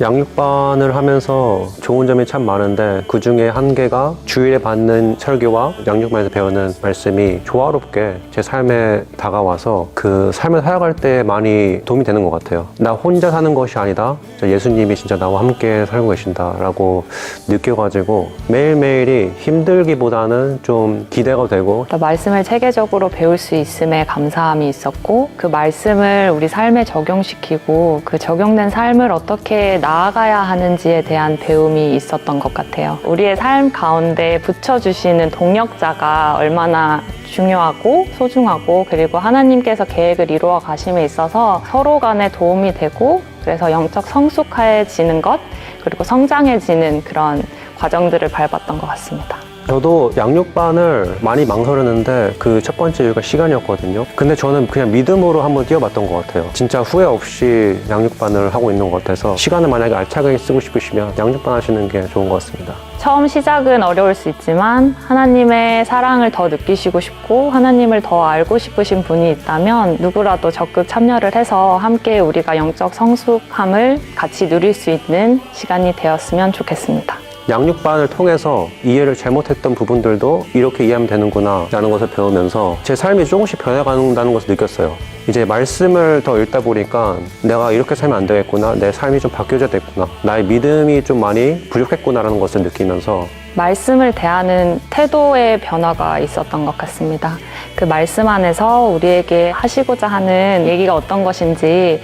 양육반을 하면서 좋은 점이 참 많은데 그 중에 한 개가 주일에 받는 설교와 양육반에서 배우는 말씀이 조화롭게 제 삶에 다가와서 그 삶을 살아갈 때 많이 도움이 되는 것 같아요. 나 혼자 사는 것이 아니다. 예수님이 진짜 나와 함께 살고 계신다라고 느껴가지고 매일매일이 힘들기보다는 좀 기대가 되고 또 말씀을 체계적으로 배울 수 있음에 감사함이 있었고 그 말씀을 우리 삶에 적용시키고 그 적용된 삶을 어떻게 나 아가야 하는지에 대한 배움이 있었던 것 같아요. 우리의 삶 가운데 붙여주시는 동력자가 얼마나 중요하고 소중하고 그리고 하나님께서 계획을 이루어 가심에 있어서 서로 간에 도움이 되고 그래서 영적 성숙해지는 것 그리고 성장해지는 그런 과정들을 밟았던 것 같습니다. 저도 양육반을 많이 망설였는데 그 첫 번째 이유가 시간이었거든요. 근데 저는 그냥 믿음으로 한번 뛰어봤던 것 같아요. 진짜 후회 없이 양육반을 하고 있는 것 같아서 시간을 만약에 알차게 쓰고 싶으시면 양육반 하시는 게 좋은 것 같습니다. 처음 시작은 어려울 수 있지만 하나님의 사랑을 더 느끼시고 싶고 하나님을 더 알고 싶으신 분이 있다면 누구라도 적극 참여를 해서 함께 우리가 영적 성숙함을 같이 누릴 수 있는 시간이 되었으면 좋겠습니다. 양육반을 통해서 이해를 잘못했던 부분들도 이렇게 이해하면 되는구나 라는 것을 배우면서 제 삶이 조금씩 변해간다는 것을 느꼈어요. 이제 말씀을 더 읽다 보니까 내가 이렇게 살면 안 되겠구나. 내 삶이 좀 바뀌어져야 됐구나. 나의 믿음이 좀 많이 부족했구나라는 것을 느끼면서 말씀을 대하는 태도의 변화가 있었던 것 같습니다. 그 말씀 안에서 우리에게 하시고자 하는 얘기가 어떤 것인지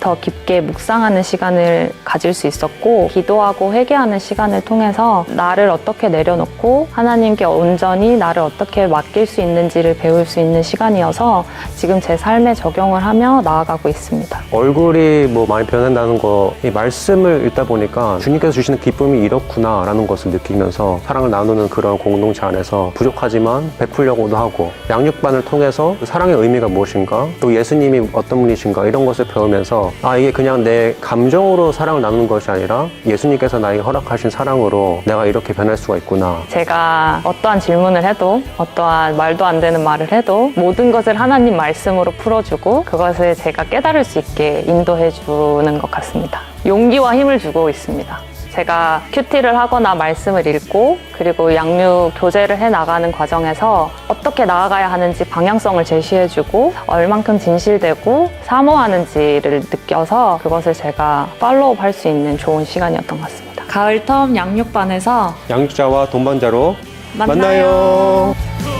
더 깊게 묵상하는 시간을 가질 수 있었고 기도하고 회개하는 시간을 통해서 나를 어떻게 내려놓고 하나님께 온전히 나를 어떻게 맡길 수 있는지를 배울 수 있는 시간이어서 지금 제 삶에 적용을 하며 나아가고 있습니다. 얼굴이 뭐 많이 변한다는 거, 이 말씀을 읽다 보니까 주님께서 주시는 기쁨이 이렇구나라는 것을 느끼면서 사랑을 나누는 그런 공동체 안에서 부족하지만 베풀려고도 하고 양육반을 통해서 그 사랑의 의미가 무엇인가 또 예수님이 어떤 분이신가 이런 것을 배우면서 아 이게 그냥 내 감정으로 사랑을 나누는 것이 아니라 예수님께서 나에게 허락하신 사랑으로 내가 이렇게 변할 수가 있구나 제가 어떠한 질문을 해도 어떠한 말도 안 되는 말을 해도 모든 것을 하나님 말씀으로 풀어주고 그것을 제가 깨달을 수 있게 인도해 주는 것 같습니다. 용기와 힘을 주고 있습니다. 제가 큐티를 하거나 말씀을 읽고 그리고 양육 교제를 해 나가는 과정에서 어떻게 나아가야 하는지 방향성을 제시해주고 얼만큼 진실되고 사모하는지를 느껴서 그것을 제가 팔로우업 할수 있는 좋은 시간이었던 것 같습니다. 가을 텀 양육반에서 양육자와 동반자로 만나요. 만나요.